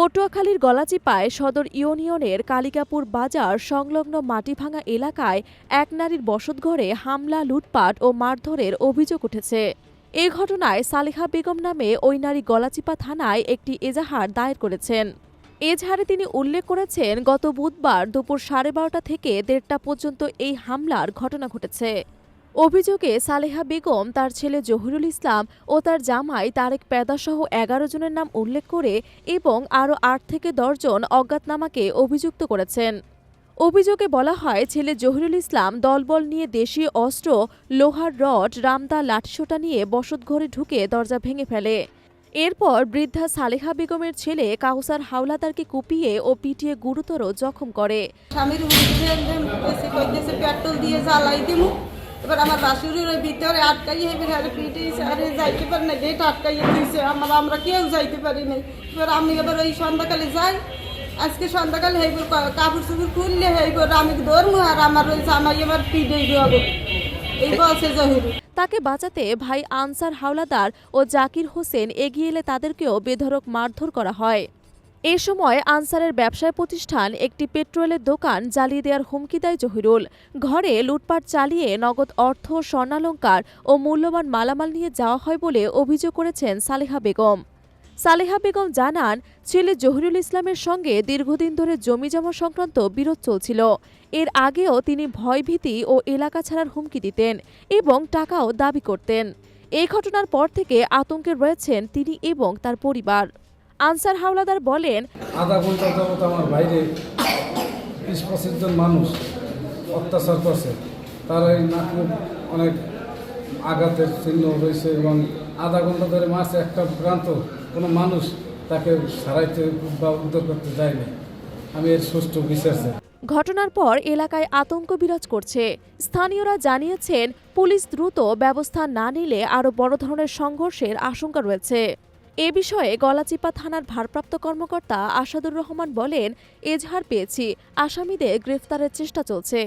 পটুয়াখালীর গলাচিপায় সদর ইউনিয়নের কালিকাপুর বাজার সংলগ্ন মাটিভাঙা এলাকায় এক নারীর বসতঘরে হামলা, লুটপাট ও মারধরের অভিযোগ উঠেছে। এ ঘটনায় সালিহা বেগম নামে ওই নারী গলাচিপা থানায় একটি এজাহার দায়ের করেছেন। এজাহারে তিনি উল্লেখ করেছেন, গত বুধবার দুপুর সাড়ে বারোটা থেকে দেড়টা পর্যন্ত এই হামলার ঘটনা ঘটেছে। অভিযোগে সালেহা বেগম, তার ছেলে জহিরুল ইসলাম ও তার জামাই তারেক পেদাসহ এগারো জনের নাম উল্লেখ করে এবং আরও আট থেকে দশজন অজ্ঞাতনামাকে অভিযুক্ত করেছেন। অভিযোগে বলা হয়, ছেলে জহিরুল ইসলাম দলবল নিয়ে দেশীয় অস্ত্র, লোহার রড, রামদা লাঠিসোটা নিয়ে বসতঘরে ঢুকে দরজা ভেঙে ফেলে। এরপর বৃদ্ধা সালেহা বেগমের ছেলে কাউসার হাওলাদারকে কুপিয়ে ও পিটিয়ে গুরুতর জখম করে। স্বামীর এবার আমার বাসুরের ওই ভিতরে আটকাই এবার আরে পিটিয়েছে আরে যাইতে পারি না, গেট আটকাইয়ে দিয়েছে আমার আমরা কেউ যাইতে পারি নাই। এবার আমি এবার ওই সন্ধ্যাকালে যাই। আজকে সন্ধ্যাকালে হেইবার কাপড় চুপড় খুললে হেইবার আমি ধরবো আর আমার ওই জামাই এবার পিটিয়ে দেবো এই বলছে জহিরুল তাকে বাঁচাতে ভাই আনসার হাওলাদার ও জাকির হোসেন এগিয়ে এলে তাদেরকেও বেধড়ক মারধর করা হয়। এ সময় আনসারের ব্যবসায় প্রতিষ্ঠান একটি পেট্রোলের দোকান জ্বালিয়ে দেওয়ার হুমকি দেয় জহিরুল। ঘরে লুটপাট চালিয়ে নগদ অর্থ, স্বর্ণালঙ্কার ও মূল্যবান মালামাল নিয়ে যাওয়া হয় বলে অভিযোগ করেছেন সালেহা বেগম। সালেহা বেগম জানান, ছেলে জহিরুল ইসলামের সঙ্গে দীর্ঘদিন ধরে জমিজমা সংক্রান্ত বিরোধ চলছিল। এর আগেও তিনি ভয়ভীতি ও এলাকা ছাড়ার হুমকি দিতেন এবং টাকাও দাবি করতেন। এই ঘটনার পর থেকে আতঙ্কে রয়েছেন তিনি এবং তার পরিবার। আনসার হাওলাদার বলেন আধা ঘণ্টা যাবত আমার বাইরে বিশ পঁচিশ জন মানুষ অত্যাচার করছে। তার এই নাকে অনেক আঘাতের চিহ্ন রয়েছে এবং আধা ঘণ্টা ধরে মাছ একটা প্রান্ত কোনো মানুষ তাকে সারাইতে বা উদ্ধার করতে যায়নি। আমি এর সুষ্ঠু বিচার চাই। ঘটনার পর এলাকায় আতঙ্ক বিরাজ করছে। স্থানীয়রা জানিয়েছেন পুলিশ দ্রুত ব্যবস্থা না নিলে আরও বড় ধরনের সংঘর্ষের আশঙ্কা রয়েছে। এ বিষয়ে গলাচিপা থানার ভারপ্রাপ্ত কর্মকর্তা আসাদুর রহমান বলেন এজাহার পেয়েছি। আসামিদের গ্রেফতারের চেষ্টা চলছে।